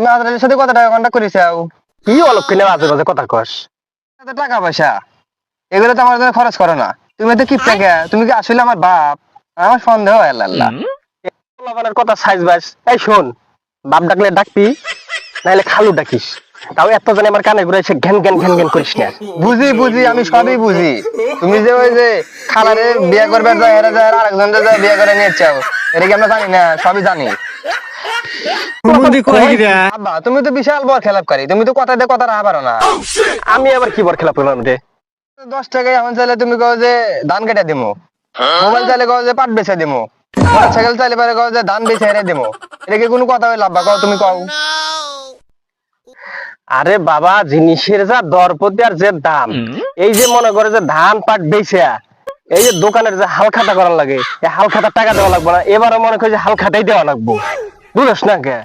তুমি আজরালের সাথে কত টাকা কন্ট্যাক্ট করেছাও কি অলক্ষণে মাঝে মাঝে কথা কস? এত টাকা পয়সা? এগুলো তো আমার জন্য খরচ করো না। তুমি তো কি টাকা তুমি কি আসলে আমার বাপ? আমার সন্দেহ হয় আল্লাহ। পোলাপানের কথা সাইজ বাস। এই শোন বাপ ডাকলে ডাকবি নাহলে খালু ডাকিস। তাও এত জানে আমার কানে ঘুরে এসে ঘ্যান ঘ্যান ঘ্যান ঘ্যান করিস না। বুঝি বুঝি আমি সবই বুঝি। তুমি যে ওই যে খালারে বিয়ে করবে যায় এরা যায় আরেকজন যায় বিয়ে করে নিয়ে চাও এটা কি আমরা জানি না? সবই জানি। আব্বা তুমি তো বিশাল বড় খেলাপকারী তুমি তো কথা দিয়ে কথা রাখা পারো না আমি আবার কি বর খেলা করলাম রে? দশ টাকায় এমন চাইলে তুমি কও যে ধান কেটে দিমো। মোবাইল চাইলে কও যে পাট বেচে দিমো। মোটরসাইকেল চাইলে পারে কও যে ধান বেচে হেরে দিমো। এটা কি কোনো কথা হইল আব্বা? কও তুমি কও। আরে বাবা জিনিসের যা দরপতি আর যে দাম এই যে মনে করে যে ধান পাট বেচে এই যে দোকানের যে হালখাতা করার লাগে এই হালখাতা টাকা দেওয়া লাগবে না। এবারে মনে করে যে হালখাতাই দেওয়া লাগবো। বুঝছ না কে